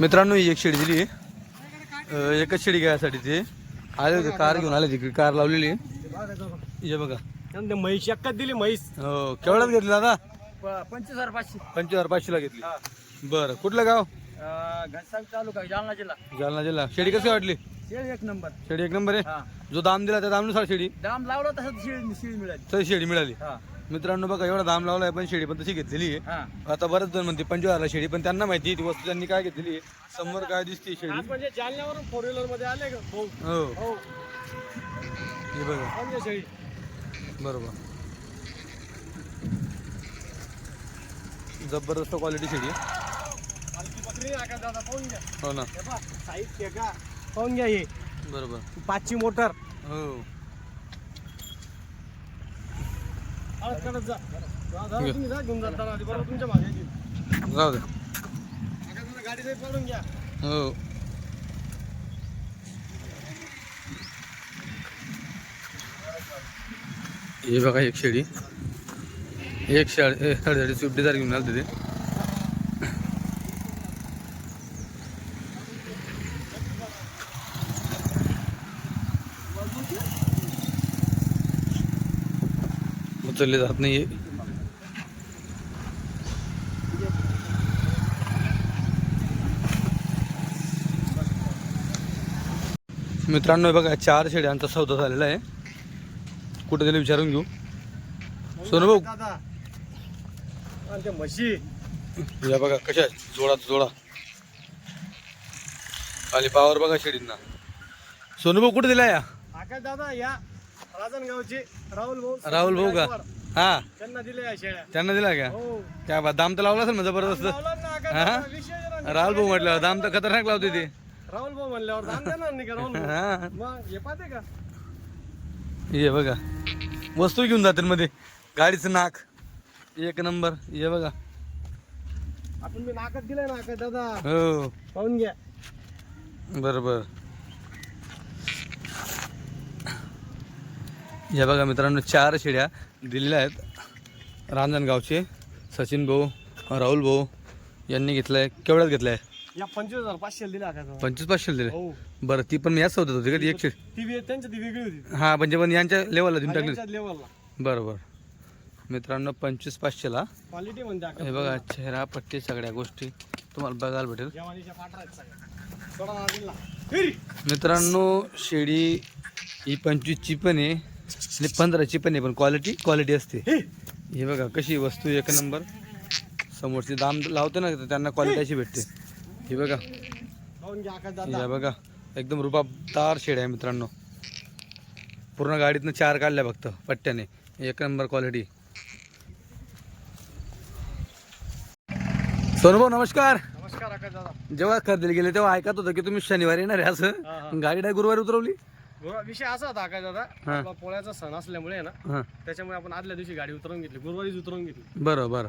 मित्रांनो ही एक शेडी दिली. एकच शेडी घ्यायसाठी ते. आले होते कार घेऊन आले तिकडे कार लावलेली. हे बघा. त्यानंतर म्हैस एकच दिली म्हैस. हो केवढ्यात घेतली दादा? पंचवीस हजार पाचशे. पंचवीस हजार पाचशेला घेतली. बरं कुठलं गाव? घनसांग तालुका जालना जिल्हा. जालना जिल्हा. शेडी कशी वाटली? शेळ एक नंबर. शेडी एक नंबर आहे? जो दाम दिला त्या दामनुसार शेडी. दाम लावला तसं शिळ शिळ मिळाली. तशी शेडी मिळाली. हा. मित्रांनो बघा एवढा दाम लावलाय पण शेडी पण तशी घेतलेली आहे. हा. आता बरेच जण म्हणते पंचवीस शेडी पण त्यांना माहिती आहे ती वस्तू त्यांनी काय घेतलेली आहे. समोर काय दिसते शेडी आज म्हणजे जालन्यावरून फोर व्हीलरमध्ये आले का? भाऊ? हो. हो बघा. शेळी? बरोबर. जबरदस्त क्वालिटी आहे. घ्या. हो ना. का पाहून घ्या हे. बरोबर. पाचची मोटर हो हळद काढत जा जा, जा, तुम्ही जा घेऊन जाताना आधी बरोबर तुमच्या मागे येईल. जाऊ दे. हो. हे बघा एक शेळी. एक शाळे साडेसाडी स्विफ्ट घेऊन आलं तिथे उचलले जात नाही मित्रांनो बघा चार शेड्यांचा सौदा झालेला आहे. कुठे दिले विचारून घेऊ. सोनू भाऊ. म्हशी. या बघा कशा? जोडा जोडा खाली पावर बघा शेडींना. सोनू भाऊ कुठे दिला या दादा या. राजनगावचे राहुल भाऊ राहुल भाऊ का? हा. त्यांना दिले या शेळ्या. त्यांना दिला का? हो. काय बा दाम तर लावला असेल ना जबरदस्त? लावला ना आकाश हा? दादा, विषय आहे ना. राहुल भाऊ म्हटलं दाम तर खतरनाक लावते ते. राहुल भाऊ म्हणल्यावर दाम देणार नाही का राहुल भाऊ? हा. मग हे पाहते का? ये बघा. वस्तू घेऊन जातील मध्ये. गाडीचं नाक. एक नंबर. ये बघा. आपण मी नाकात दिलंय ना आकाश दादा. हो. पाहून घ्या. बरोबर. या बघा मित्रांनो चार शेड्या दिलेल्या आहेत. रांजणगावचे सचिन भाऊ राहुल भाऊ यांनी घेतलाय. केवढ्यात घेतलाय? या पंचवीस हजार पाचशे दिले आकाश दादा पंचवीस पाचशे दिले? हो. बरं ती पण याच होत होती का ती एक शेड. ती वे- त्यांची ती वेगळी होती. हा म्हणजे पण यांच्या लेवलला देऊन टाकली त्यांच्या लेवलला बरोबर. मित्रांनो पंचवीस पाचशेला. क्वालिटी म्हणते आकाश हे बघा चेहरा पट्टी सगळ्या गोष्टी तुम्हाला बघायला भेटेल. जवानीच्या पाठरा आहेत सगळ्या. थोडा ना दिला. फिर. मित्रांनो शेडी ही पंचवीसची पण आहे. आणि पंधराची पण आहे पण क्वालिटी क्वालिटी असते. हे. बघा कशी वस्तू एक नंबर. समोरची दाम लावते ना त्यांना क्वालिटी अशी भेटते. हे बघा. दादा. बघा एकदम रुबाबदार शेड आहे मित्रांनो. पूर्ण गाडीतनं चार काढल्या फक्त पट्ट्याने. एक नंबर क्वालिटी सोनभाऊ नमस्कार. नमस्कार जेव्हा खरेदीला गेले तेव्हा ऐकत होतं की तुम्ही शनिवारी येणार आहे असं. गाडी गुरुवारी उतरवली? विषय असा होता आकाश दादा हा. आपला पोळ्याचा सण असल्यामुळे ना हां. त्याच्यामुळे आपण आदल्या दिवशी गाडी उतरवून घेतली गुरुवारीच उतरवून घेतली. बरं बरं.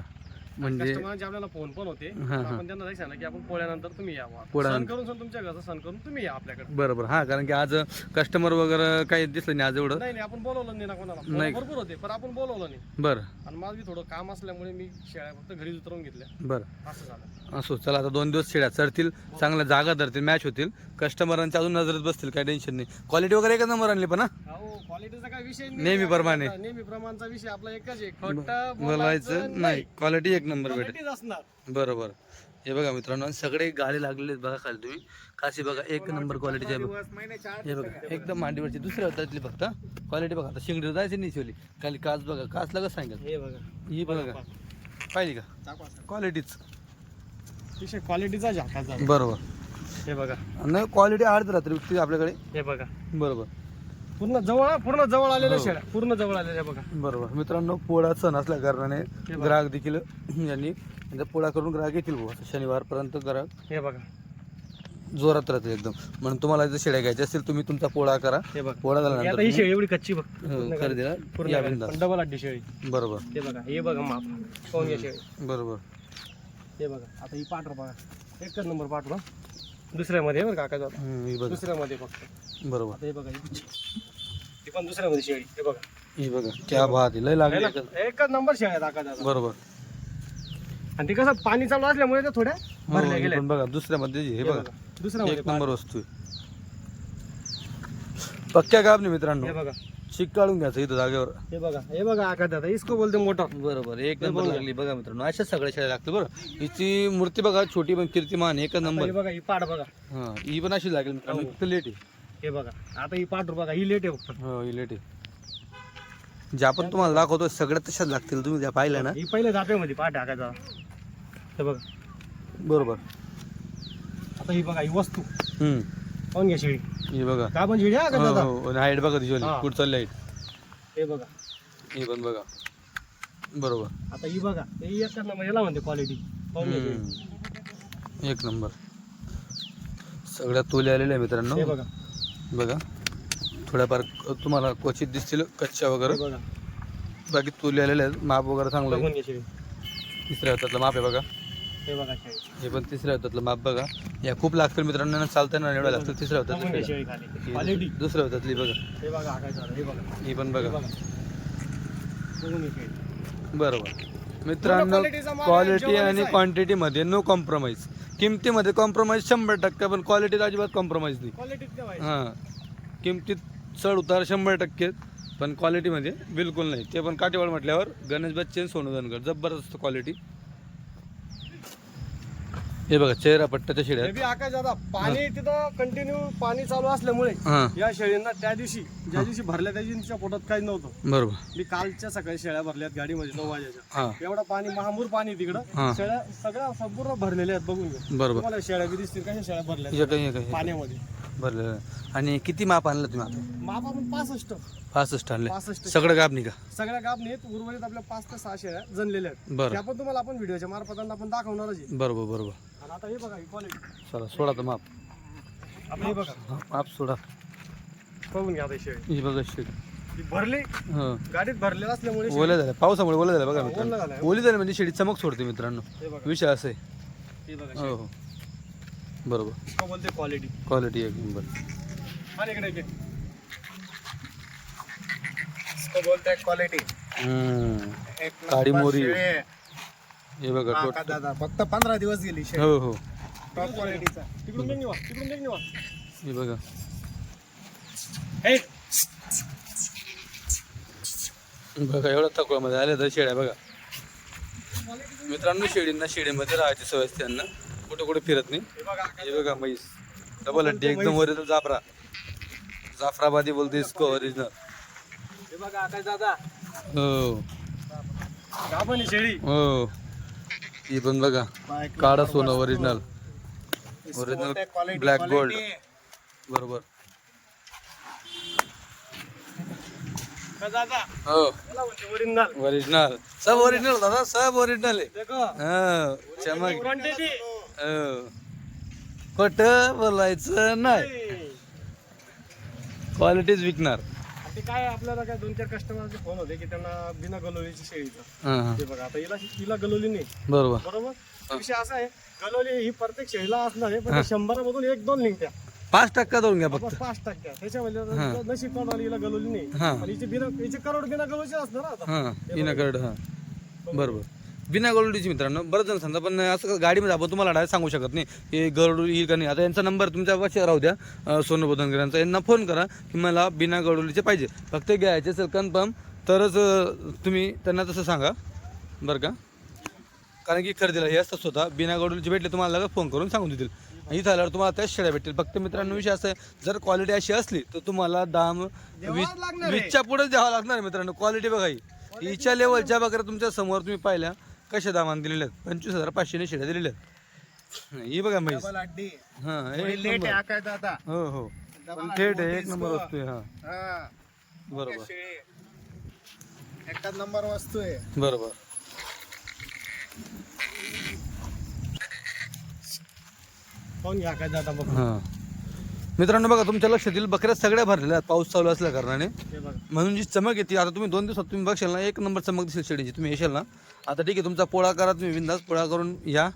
म्हणजे कस्टमरांचे आपल्याला फोन पण होते हा, हा. आपण त्यांना जायचं ना की आपण पोळ्यानंतर तुम्ही या बुवा. पोळ्यानंतर. सण करून सण तुमच्या घरचा सण करून तुम्ही या आपल्याकडे. बरं बरं हां कारण की आज कस्टमर वगैरे काही दिसलं नाही आज एवढं. नाही नाही आपण बोलवलं नाही ना कोणाला. फोन नाही. भरपूर होते पण आपण बोलवलं नाही. बरं. आणि माझं बी थोडं काम असल्यामुळे मी शेळ्या फक्त घरी उतरवून घेतल्या. बरं. असं झालं. असो चला आता दोन दिवस शेड्या चढतील चांगल्या जागा धरतील मॅच होतील. कस्टमरांच्या अजून नजरेत बसतील काही टेन्शन नाही. क्वालिटी वगैरे एकच नंबर आणली पण हा? अहो क्वालिटीचा काय विषय नेहमीप्रमाणे. नेहमी प्रमाणचा विषय आपला एकच आहे. बोलायचं नाही. क्वालिटी एक नंबर भेटेल. असणार. बरोबर. हे बघा मित्रांनो सगळे गाडी लागलेले आहेत बघा खाली तुम्ही. काशी बघा एक नंबर क्वालिटीचे आहे बघा. महिन्याच्या हे बघा एकदम मांडीवरची दुसऱ्या होतातली फक्त. क्वालिटी बघा आता शिंगडी जायची नाही शिवली. खाली काच बघा काच लगच सांगेल. हे बघा. ही बघा. का पाहिली का. क्वालिटीच विषय क्वालिटीचा झाकाचा. बरोबर. हे बघा. आणि क्वालिटी राहते विकते आपल्याकडे. हे बघा. बरोबर. पूर्ण जवळ पूर्ण जवळ आलेल्या. शेळ्या पूर्ण जवळ आलेल्या बघा. बरोबर. मित्रांनो पोळा सण असल्या कारणाने. ग्राहक देखील यांनी यांचा पोळा करून ग्राहक येतील भाऊ. शनिवारपर्यंत ग्राहक हे बघा. जोरात राहतील एकदम. म्हणून तुम्हाला जर शेळ्या घ्यायच्या असतील तुम्ही तुमचा पोळा करा. हे बघा. पोळा हे आता झाल्यानंतर ही शेळी एवढी कच्ची बघ. तुम्ही, हो, पूर्ण या. बिनधास्त. डबल अड्डी शेळी. बरोबर. हे बघा हे बघा माप. शेळी. बरोबर. हे बघा. आता ही पाठर बघा. एकच नंबर पाठर दुसऱ्यामध्ये बरं काका जात हम्म, ही बघा. दुसऱ्यामध्ये फक्त. बरोबर. आता हे बघा ही पण दुसऱ्यामध्ये शेळी हे बघा. ही बघा क्या बात आहे लय लागली एकच. एकच नंबर शेळ्या आहेत काका दादा. बरोबर. आणि ते कसं पाणी चालू असल्यामुळे ते थोड्या हो, भरल्या हे गेल्या. पण बघा दुसऱ्या मध्ये हे बघा. एक नंबर वस्तू आहे. पक्क्या गाब नाही मित्रांनो. हे बघा. शिक काढून घ्यायचं इथं जागेवर. हे बघा हे बघा आका दादा इसको बोलते मोटर बरोबर एक हे नंबर बघा. लागली बघा मित्रांनो अशा सगळ्या शाळा लागतील बरं. हिची मूर्ती बघा छोटी पण कीर्तिमान एकच हे नंबर. बघा ही पाट बघा. हा ही पण अशी लागेल मित्रांनो हो. लेट आहे. हे बघा आता ही पाट बघा ही लेट आहे फक्त. हो ही लेट आहे. जे आपण तुम्हाला दाखवतो सगळ्या तशाच लागतील तुम्ही त्या पाहिल्या ना. ही पहिले जापेमध्ये पाट टाकायचा. हे बघा. बरोबर. आता ही बघा ही वस्तू. हम्म. पाहून घ्या शेळी? ही बघा. का पण शेळी हा का हो दादा? हो बघा तिची हा. कुठं चालली हाईट? हे बघा. ही पण बघा. बरोबर. आता ही बघा ही एक नंबर याला म्हणते क्वालिटी पाहून घ्या शेळी. हम्म. एक नंबर. सगळ्या तोले आलेल्या आहे मित्रांनो. हे बघा. बघा. थोड्याफार तुम्हाला क्वचित दिसतील कच्च्या वगैरे. बघा. बाकी तोले आलेले आहेत. माप वगैरे चांगलं आहे. बघून घ्या शेळी. तिसऱ्या हातातलं माप आहे बघा. हे बघा शेळी हे पण तिसऱ्या हातातलं माप बघा. या खूप लागतील मित्रांनो यांना चालता येणार एवढ्या लागतील तिसऱ्या शेळी खाली. क्वालिटी दुसऱ्या हातातली बघा. हे बघा हे बघा. ही पण बघा. बघून बरोबर. मित्रांनो क्वालिटी आणि आहे. क्वांटिटी मध्ये नो कॉम्प्रोमाइज किमतीमध्ये कॉम्प्रोमाइज शंभर टक्के पण क्वालिटीत अजिबात कॉम्प्रोमाइज नाही. हां. किमतीत चढ उतार शंभर टक्के पण क्वालिटीमध्ये बिलकुल नाही. ते पण काटेवाड म्हटल्यावर गणेश बच्चन सोनू धनगर. जबरदस्त क्वालिटी हे बघा चेहरा पट्ट्याच्या हे बी आकाश दादा पाणी तिथं कंटिन्यू पाणी चालू असल्यामुळे हां. या शेळींना त्या दिवशी ज्या दिवशी भरल्या त्या दिवशी तिच्या पोटात काहीच नव्हतं. बरोबर. मी कालच्या सकाळी शेळ्या भरल्यात गाडीमध्ये नऊ वाजायच्या हां. एवढं पाणी महामूर पाणी हा. तिकडं. शेळ्या सगळ्या संपूर्ण भरलेल्या आहेत बघून घ्या. बरोबर. तुम्हाला शेळ्या बी दिसतील कशा शेळ्या भरल्या काही काही पाण्यामध्ये. बरं आणि किती माप आणलं तुम्ही आता? माप आपण पासष्ट. पासष्ट आणले. पासष्ट. सगळं गाब नाही का? सगळ्या नाहीत उर्वरित आपल्या पाच ते सहा शेळ्या जनलेल्या आहेत. बरं. त्या पण तुम्हाला आपण व्हिडिओच्या मार्फतांना आपण दाखवणारच आहे. बरोबर बरोबर. आणि आता हे बघा ही क्वालिटी चला सोडा तर माप. आपली हे बघा माप सोडा. बघून घ्या आता शेळी. ही बघा शेड ही भरली. हं. गाडीत भरलेलं असल्यामुळे शेळी- ओल्या झाल्या. पावसामुळे ओल्या झाल्या बघा ओलं मित्रांनो. झालंय. ओली झाली म्हणजे शेडी चमक सोडते मित्रांनो. हे बघा. विषय असं हे बघा हो हो. बरोबर. शेळी. बोलते क्वालिटी क्वालिटी एक नंबर आणि इकडे इकडे. इसको बोलते हैं क्वालिटी हम्म. एक काळी नंबर मोरी. शेळी. आहे. हे बघा हा दादा फक्त पंधरा दिवस गेली शेळी. हो हो. टॉप क्वालिटीचा तिकडून निघ निवा तिकडून निघ निवा हे बघा. हे. बघा एवढा तकवामध्ये आल्या तर शेड्या बघा. मित्रांनो शेळींना शेडीमध्ये राहायची सवय असते त्यांना कुठे कुठे फिरत नाही. हे बघा म्हैस. डबल हड्डी एकदम ओरिजिनल जाफरा. जाफराबादी बोलते इसको ओरिजिनल हे बघा आकाश दादा. हो. गाभण आहे शेळी? हो. पण बघा. काळा सोनं ओरिजिनल ओरिजिनल ब्लॅक गोल्ड बरोबर. हो. ओरिजिनल ओरिजिनल सब ओरिजिनल दादा सब ओरिजिनल आहे. देखो. हो चमक. हो खोट बोलायचं नाही. क्वालिटीच विकणार. ते काय आपल्याला काय दोन चार कस्टमरचे फोन होते की त्यांना बिना गलोलीची शेळीचं. हां हां. ते बघा आता हिला हिला गलोली नाही. बरोबर. बरोबर? विषय असा आहे गलोली ही प्रत्येक शेळीला असणार आहे पण शंभरामधून एक दोन निघत्या. पाच टक्का धरून घ्या फक्त. आपण पाच टक्के त्याच्यामध्ये नशीब कोणाला हिला गलोली नाही हां. आणि हिची बिना हिची करोड बिना गलोची असणार ना आता. हां बिना कर्ड हां. बरोबर. बिना गरुडीची मित्रांनो बरं जण समजा पण असं गाडीमध्ये आपण तुम्हाला डायरेक्ट सांगू शकत नाही की गरुड ही का नाही. आता यांचा नंबर तुमच्या पाशी राहू द्या अं, सोनू बोधनकर यांचा. यांना फोन करा की मला बिना गरुडीचे पाहिजे. फक्त घ्यायचे असेल कन्फर्म तरच तुम्ही त्यांना तसं सांगा बरं का? कारण की खरेदीला हे असतं स्वतः बिना गरुडीचे भेटले तुम्हाला लगेच फोन करून सांगून देतील. इथं आल्यावर तुम्हाला त्याच शेळ्या भेटतील. फक्त मित्रांनो विषय असं आहे जर क्वालिटी अशी असली तर तुम्हाला दाम वीस आहे. वीसच्या पुढे द्यावं लागणार मित्रांनो क्वालिटी बघा ही. हिच्या लेवलच्या बघा तुमच्यासमोर तुम्ही पाहिल्या कशा दामान दिलेल्या आहेत? पंचवीस हजार पाचशेने शेड्या दिलेल्या आहेत. ही बघा म्हैस. हा एक लेट नंबर. आहे आकाश दादा हो हो. पण थेट आहे एक नंबर वस्तू आहे हा. हा. बरोबर. एकाच नंबर वस्तू आहे. बरोबर. पाहून घ्या आकाश दादा बघ हा. मित्रांनो बघा तुमच्या लक्षात येईल बकऱ्या सगळ्या भरलेल्या आहेत. पाऊस चालू असल्या कारणाने. हे म्हणून जी चमक येते आता तुम्ही दोन दिवसात तुम्ही बघशाल ना एक नंबर चमक दिसेल शेडीची तुम्ही येशाल ना आता ठीक आहे तुमचा पोळा करा तुम्ही बिंदास पोळा करून या.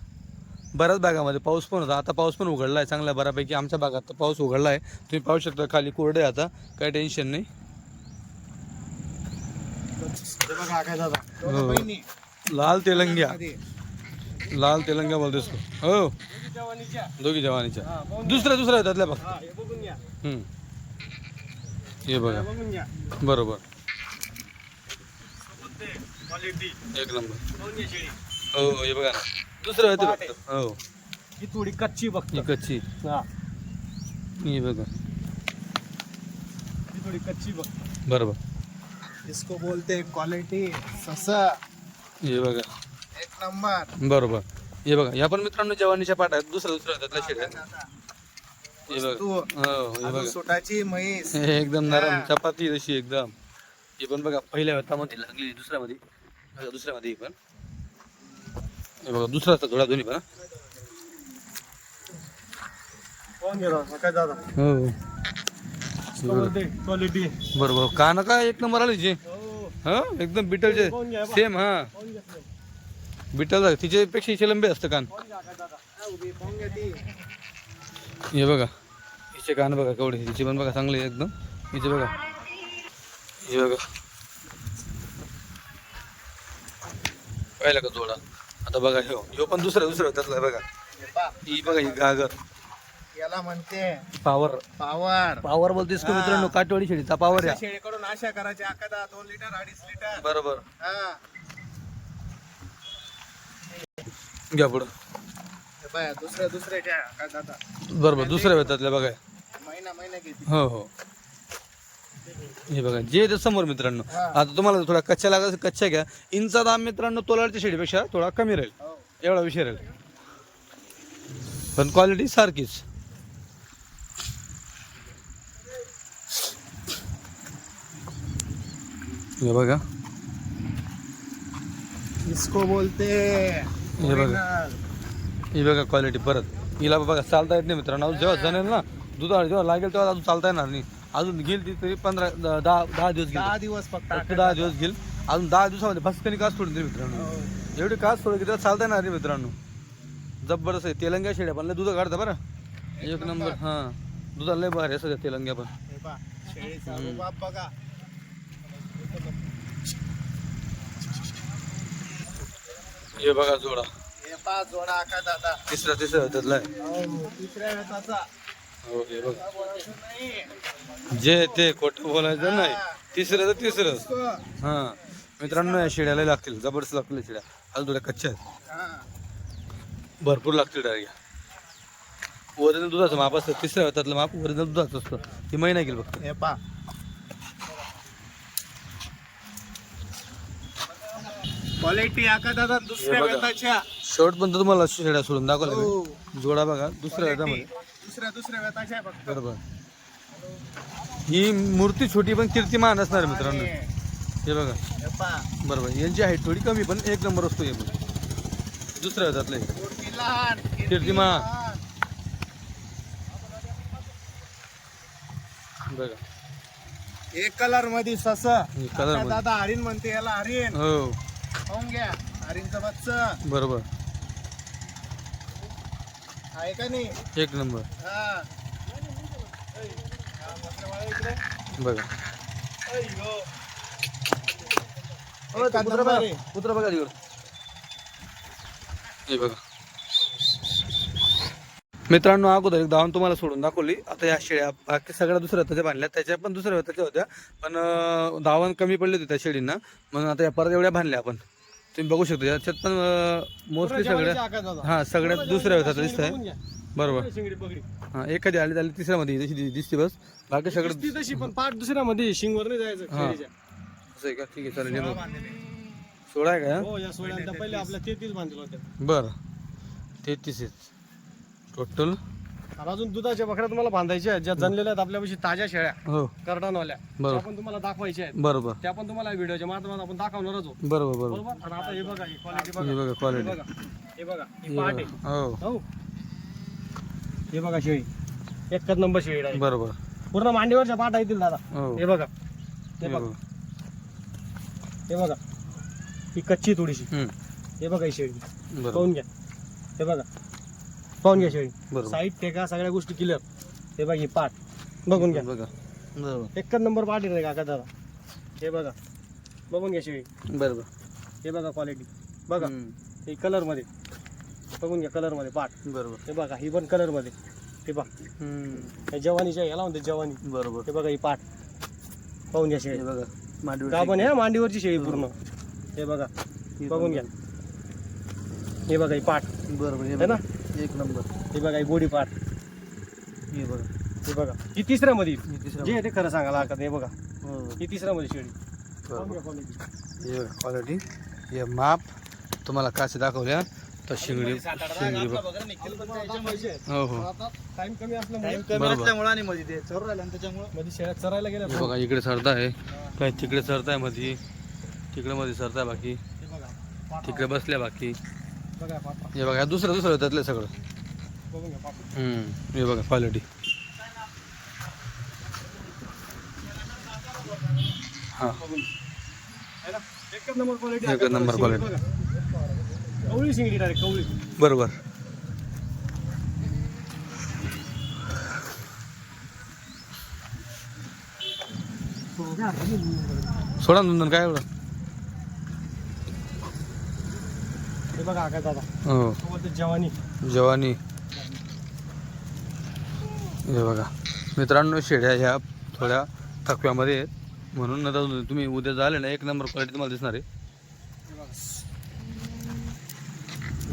बऱ्याच भागामध्ये पाऊस पण होता. आता पाऊस पण उघडला आहे चांगला बऱ्यापैकी आमच्या भागात तर पाऊस उघडला आहे तुम्ही पाहू शकता खाली कोरडे आता. काही टेन्शन नाही. हे हो. लाल तेलंग्या. लाल तेलंगा बोलतोस का हो दोघी जवानीच्या हा दुसऱ्या दुसऱ्या त्यातल्या बघ हे बघून घ्या. हे बघा। बघून घ्या बरोबर। एक नंबर। हो हो, हे बघा ना। दुसरं आहे फक्त हो ही थोडी कच्ची बघ ही कच्ची। हा। ही बघा। ही थोडी कच्ची बघ बरोबर। इसको बोलते हैं क्वालिटी ससा। हे बघा। एक नंबर. बरोबर. हे बघा या पण मित्रांनो जवानीच्या आहेत. दुसऱ्या दुसऱ्या त्यातल्या शेड्या सुटाची म्हैस. एकदम नरम. चपाती जशी एकदम. ही पण बघा पहिल्या व्यतामध्ये लागली दुसऱ्यामध्ये. बघा, दुसऱ्यामध्ये ही पण. हे बघा दुसरा असता थोडा दोन्ही पण हा. बरोबर कान काय एक नंबर आली जे. हो. हा एकदम बिटलचे. सेम हा. बिटल तिच्यापेक्षा हिचे लंबे असतं कान. हा, बघा हिचे कान बघा केवढे हिचे पण बघा चांगले आहे एकदम. हिचे बघा. हे बघा. पाहिलं का जोडा? आता बघा ह्यो ह्यो पण दुसरा दुसरा त्यातला आहे बघा. हे बघा ही गागर याला म्हणते पावर पावर पावर बोलतेस का मित्रांनो? काटवाडी शेळीचा पावर या. शेळीकडून आशा करायची एखादा दोन लिटर अडीच लिटर बरोबर. हा. घ्या पुढं. दुसऱ्या दादा? बरोबर दुसऱ्या वेतातल्या बघा. महिना महिना घेते. हो हो. हे बघा जे ते समोर मित्रांनो. आता तुम्हाला थोडा कच्च्या लागत असेल, कच्च्या घ्या. इंचा दाम मित्रांनो तोलाच्या शेडीपेक्षा थोडा कमी राहील. हो. एवढा विषय राहील. पण क्वालिटी सारखीच. हे बघा. इसको बोलते हे बघा. ही बघा क्वालिटी परत. हिला बघा चालता येत नाही मित्रांनो. जेव्हा जणेल ना दुधा जेव्हा लागेल तेव्हा अजून चालता येणार नाही. अजून घेईल ती तरी पंधरा द- दहा दहा दिवस दहा घेईल दिवस फक्त फक्त दहा दिवस घेईल. अजून दहा दिवसामध्ये भस्कनी कास सोडून देईल मित्रांनो. हो. एवढी कास सोडून की चालता येणार नाही मित्रांनो. जबरदस्त आहे. तेलंग्या शेड्या पण. लय दुधा काढता बरं. एक नंबर हां. दुधाला लय भारी आहे सध्या तेलंग्या पण. बघा. हे बघा जोडा. हे पहा जोडा आका दादा. तिसरा तिसरा त्यातला हो, तिसऱ्या वेताचा हो हे बघा. जे ते खोटं बोलायचं नाही. तिसरं तर तिसरं. हां. मित्रांनो या शेड्याला लागतील. जबरदस्त लागतील शेड्या. अजून थोड्या कच्च्या आहेत. भरपूर लागतील डायरेक्ट ओरिजिनल दुधाचं माप असतं. तिसऱ्या हातातलं माप ओरिजिनल दुधाचं असतं. ती महिना घेईल फक्त. हे पहा. क्वालिटी आका दादा दुसऱ्या बघा. वेताच्या शेवट पण तुम्हाला शेड्या सोडून दाखवलं हो. जोडा बघा दुसऱ्या. हातामध्ये दुसऱ्या दुसऱ्या वेताच्या आहे फक्त. बरोबर. ही मूर्ती छोटी पण कीर्तिमान असणार मित्रांनो. हे बघा हे पहा बरोबर. यांची हाईट थोडी कमी पण एक नंबर असतो हे पण दुसऱ्या लहान कीर्तिमान. बघा. एक कलरमध्ये सस. कलर दादा हरिण म्हणते याला हरिण. हो. घ्या. बरोबर. आहे का नाही? एक नंबर. हा. बघा. कुत्रा बघा कुत्रा बघा तिकडं हे बघा. मित्रांनो अगोदर एक धावून तुम्हाला सोडून दाखवली. आता या शेळ्या बाकी सगळ्या दुसऱ्या त्याच्या बांधल्या. त्याच्या पण दुसऱ्या हाताच्या होत्या. पण धावण कमी पडली होती त्या शेळींना. मग आता या परत एवढ्या बांधल्या आपण. तुम्ही बघू शकता याच्यात पण मोस्टली सगळ्या हा सगळ्यात दुसऱ्या हाताचं दिसत आहे. बरोबर. हा एखादी आली झाली तिसऱ्यामध्ये जशी दि- दिसते बस. बाकी सगळं तशी पण पाठ दुसऱ्यामध्ये शिंगवर नाही जायचं हा. असं आहे का? ठीक आहे चालेल सोळा आहे का हो? या सोळ्यांदा पहिले आपल्या तेहतीस बांधलेलं होत्या बरं. तेहतीस टोटल आणि अजून दुधाच्या बकऱ्या तुम्हाला बांधायच्या आहेत ज्या जनलेल्या आहेत आपल्यापाशी ताज्या शेळ्या हो. करडानवाल्या त्या बरोबर पण तुम्हाला दाखवायच्या आहेत. बरोबर. त्या पण तुम्हाला व्हिडिओच्या माध्यमातून आपण दाखवणारच आहोत. बरोबर बरोबर. बरोबर? आणि आता हे बघा ही क्वालिटी हे बघा हे क्वालिटी बघा. हे बघा ही पहाटे हो. हो. हे बघा शेळी. एकच नंबर शेळी आहे बरोबर. पूर्ण मांडीवरच्या पाठ येतील दादा. हो. हे बघा. हे हे बघा. हे बघा. ही कच्ची आहे थोडीशी. हम्म. हे बघा ही शेळी. बरोबर. पाहून घ्या. हे बघा. पाहून घ्या शेळी. बरोबर. साईड टेका सगळ्या गोष्टी क्लिअर हे बघा ही पाठ. बघून घ्या. बघा. बरोबर. एकच नंबर पाठ आहे काका दादा. हे बघा. बघून घ्या शेळी. बरोबर. हे बघा क्वालिटी बघा. हम्म. हे कलरमध्ये. बघून घ्या कलरमध्ये पाठ. बरोबर. हे बघा ही पण कलरमध्ये. हे बघा. हम्म. हे जवानीच्या याला म्हणते जवानी. बरोबर. हे बघा ही पाठ. पाहून घ्या शेळी. हे बघा मांडवी गाभण आहे मांडीवरची शेळी पूर्ण. हे बघा. बघून घ्या. हे बघा ही पाठ. बरोबर हे है ना? बघा. नंबर. हे बघा ही गोडी पाठ हे बघा हे बघा. ही तिसऱ्या मध्ये जे आहे ते खरं सांगायला हरकत. हे बघा. हो. ही तिसऱ्या मध्ये शेळी. हे क्वालिटी हे माप. तुम्हाला कासे दाखवल्या तर शिंगडी शिंगडी हो हो. टाइम कमी असल्यामुळे बरोबर. आणि मध्ये ते चोर राहिलं आणि त्याच्यामुळे. मध्ये शेळ्या चरायला गेल्या बघा इकडे सरता आहे काय तिकडे सरतायमध्ये तिकडे मध्ये सरताय बाकी. तिकडे बसल्या बाकी. हे बघा दुसरं दुसरं त्यातलं सगळं. हे बघा क्वालिटी हां. एकच नंबर क्वालिटी एकच number quality. कवळी शिंगडी डायरेक्ट कवळी. बरोबर. सोडा दोन काय एवढं? हे बघा दादा. हो. जवानी. जवानी. हे बघा. मित्रांनो शेड्या ह्या थोड्या थकव्यामध्ये आहेत. म्हणून आता तुम्ही उद्या झाले ना एक नंबर क्वालिटी तुम्हाला दिसणार आहे.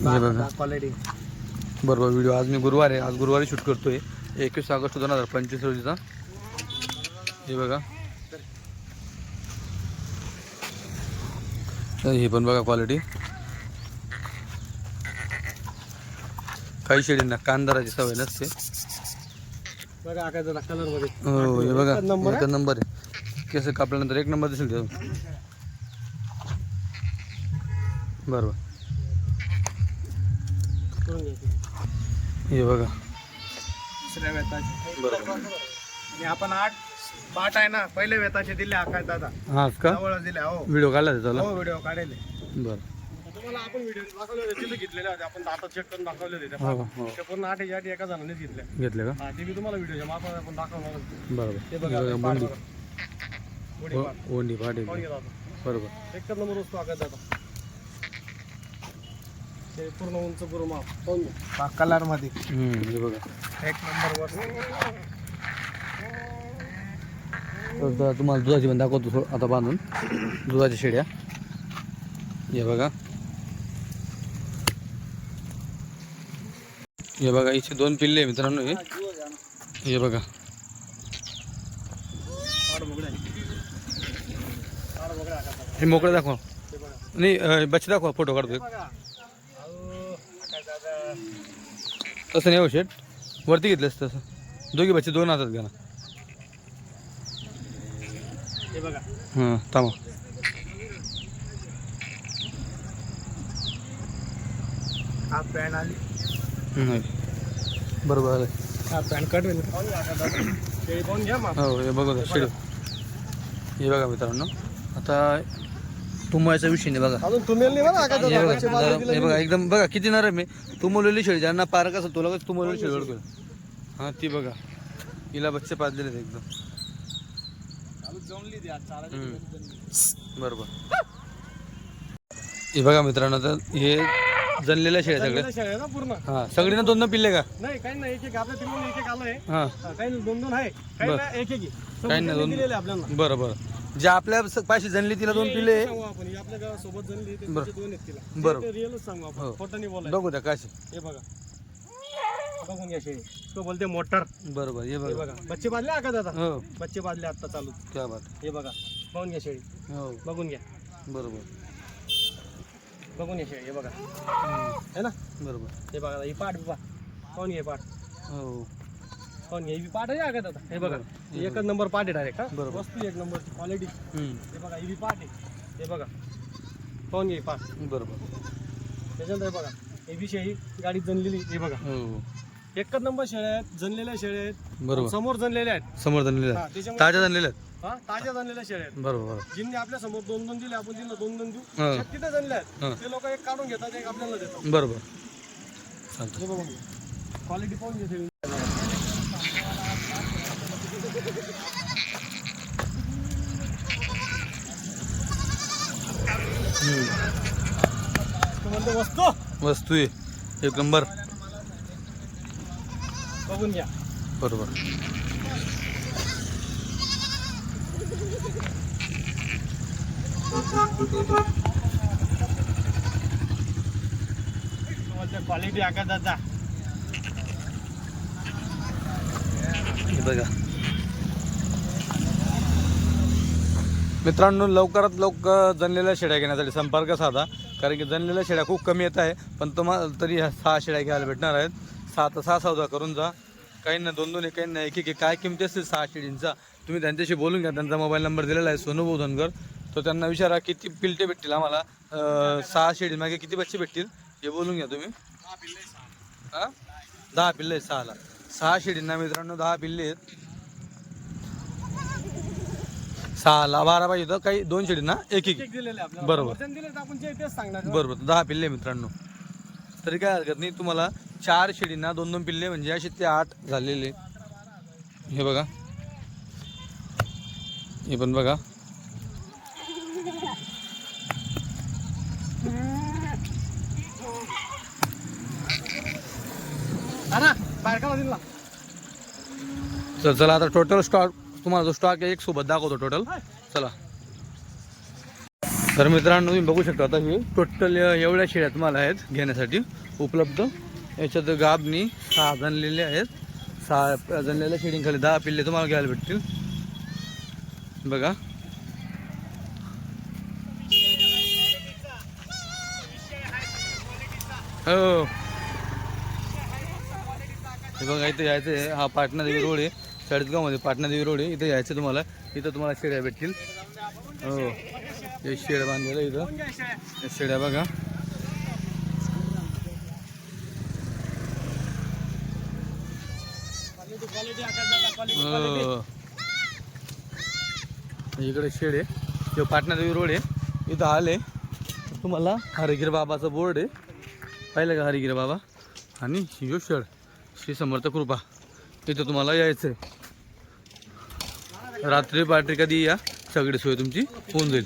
हे बघा. क्वालिटी बरोबर व्हिडिओ आज मी गुरुवार आहे. आज गुरुवारी शूट करतोय. एकवीस ऑगस्ट दोन हजार पंचवीस रोजीचा. हे बघा. हे पण बघा क्वालिटी काही शेळींना कांदाराची सवय नसते. बघा दादा कलरमध्ये. हो हे बघा नंबर आहे. केस कापल्यानंतर एक नंबर दिसेल त्यातून बरोबर. हे बघा. दुसऱ्या वेताचे. बरोबर. आणि आपण आठ पाठ आहे ना पहिले वेताचे दिले आकाश दादा. हाच का? जवळ दिले हो. व्हिडिओ काढला त्याचा हो व्हिडिओ काढले. बरं. आपण व्हिडिओ दाखवले होते तिथे घेतलेले होते. आपण दाता चेक करून दाखवले होते हो हो. ते पूर्ण आठ आठ एका जणांनीच घेतल्या घेतले का? हा ते मी तुम्हाला व्हिडिओच्या आपण दाखवणार बरोबर. ते हे बघा बघा ते पाठ बोंडी बघा. गोडी पाठ. ओ- ओंडी पाठ पाहून दादा बरोबर एकच नंबर वस्तू आकाश दादा ते पूर्ण उंच पूर्ण माप. पाहून घ्या. कलरमध्ये. हम्म, हे बघा. एक नंबर वर तर आता तुम्हाला दुधाची पण दाखवतो थोडं आता बांधून. दुधाच्या शेड्या. हे बघा. हे बघा इथे दोन पिल्ले मित्रांनो हे. हे बघा. हे मोकळे दाखवा. नाही अं, बच्चे दाखवा फोटो काढतो एक. तसं नाही हो शेट वरती घेतलेस तसं. दोघी बच्चे दोन हातात घ्या ना. हां थांबा. पॅन आली. नाही. बरोबर आलं हा पॅन कार्ड हो हे बघा शेड. हे बघा मित्रांनो. आता तुंबायचा विषय नाही बघा. हे बघा नरम- हे बघा एकदम बघा किती नरम आहे. तुंबवलेली शेळी ज्यांना पार कसं तुला तुंबवलेली शेळी ओळखून. हां ती बघा. हिला बच्चे पाजलेले आहेत एकदम. हम्म. बरोबर. हे बघा मित्रांनो तर हे जनलेल्या शेळ्या सगळ्या? शेळ्या ना पूर्ण. हां सगळी ना दोन दोन पिल्ले का? नाही काही नाही एक एक आपल्या तिकडून एक एक आलंय. हां. हा, काही नाही दोन दोन आहे. काही बरं. एक एक आहे. काही नाही, दोन- दिलेले आपल्याला. बरं बरं. जे आपल्या स- पाशी जनली तिला दोन पिल्ले. सांगू आपण. ही आपल्या गावात सोबत बरं. दोन आहेत तिला. बरं. ते रिअलच सांगू हो. आपण. खोटं नाही बोलायचं. बघू त्या काशी हे बघा. बघून घ्या शेळी. तो बोलते मोटर. बरोबर हे हे बघा. बघा. बच्चे बांधले का दादा? हो. बच्चे बांधले आता चालू. क्या बात. हे बघा. बघून घ्या शेळी. हो. बघून घ्या. बरोबर बघून घ्या शेळी हे बघा. हम्म, है ना? बरोबर. हे बघा ही पाठ बघा. पाहून ही पाठ? हो. पाहून घ्या ही पाठ आहे का हे बघा. एकच नंबर पाठ आहे डायरेक्ट हा? बरोबर. वस्तू एक नंबरची क्वालिटी हम्म, हे बघा ही बी पाठ आहे. हे बघा. पाहून घ्या ही पाठ? बरोबर. त्याच्यानंतर हे बघा हे बी शेळी गाडीत जनलेली हे बघा. हो. एकच नंबर शेळ्या आहेत जनलेल्या शेळ्या आहेत बरोबर. समोर जनलेल्या आहेत. समोर जनलेल्या हा. त्याच्यामुळे ताज्या जनलेल्या आहेत. हा ताज्या जनलेल्या शेळ्या आहेत. बरोबर जिमने आपल्यासमोर दोन दोन दिले आपण त्यांना दोन दोन देऊ. हा. जनले हा. आहेत. ते लोक एक काढून घेतात एक आपल्याला देतात. बरोबर. चालतं क्वालिटी पाहून घ्या शेळी. हम्म, तो म्हणतो वस्तू. वस्तू आहे. एक नंबर. बघून घ्या. बरोबर. क्वालिटी बघा. मित्रांनो लवकरात लवकर जनलेल्या शेड्या घेण्यासाठी संपर्क साधा कारण की जनलेल्या शेड्या खूप कमी येत आहे पण तुम्हाला तरी सहा शेड्या घ्यायला भेटणार आहेत. सहा तर सहा सौदा करून जा. काही ना दोन दोन काही ना एक एक काय किमती असतील सहा शेडींचा तुम्ही त्यांच्याशी बोलून घ्या. त्यांचा मोबाईल नंबर दिलेला आहे सोनू बोधनकर. तो त्यांना विचारा किती पिलटे भेटतील आम्हाला. सहा शेळी मागे किती बच्चे भेटतील? हे बोलून घ्या तुम्ही. हा? दहा पिल्ले आहेत सहाला. सहा शेळींना मित्रांनो दहा पिल्ले आहेत. सहाला बारा पाहिजे होतं काही दोन शेळींना एक एक. बरोबर. तर बरोबर दहा पिल्ले मित्रांनो. तरी काय हरकत नाही तुम्हाला चार शेळींना दोन दोन पिल्ले म्हणजे असे ते आठ झालेले. हे बघा. हे पण बघा. चला आता टोटल स्टॉक तुम्हाला जो स्टॉक आहे एक सोबत दाखवतो टोटल चला. तर मित्रांनो तुम्ही बघू शकता आता हे टोटल एवढ्या शेळ्या तुम्हाला आहेत घेण्यासाठी उपलब्ध. याच्यात गाबनी सहा जनलेले आहेत. सहा जनलेल्या शेळींखाली दहा पिल्ले तुम्हाला घ्यायला भेटतील. बघा. हो. हे बघा इथे यायचं आहे. हा पाटणादेवी रोड आहे. चाळीसगावमध्ये पाटणादेवी रोड आहे. इथे यायचं तुम्हाला. इथं तुम्हाला शेड्या भेटतील. हो. हे शेड बांधलेलं इथं. शेड्या बघा. हो. इकडे शेड आहे. किंवा पाटणादेवी रोड आहे. इथं आले तुम्हाला हरिगिर बाबाचा बोर्ड आहे. पाहिलं का हरिगिर बाबा? आणि यो शेड. श्री समर्थ कृपा. तिथं तुम्हाला यायचं आहे रात्री पार्टी कधी या? सगळी सोय तुमची होऊन जाईल.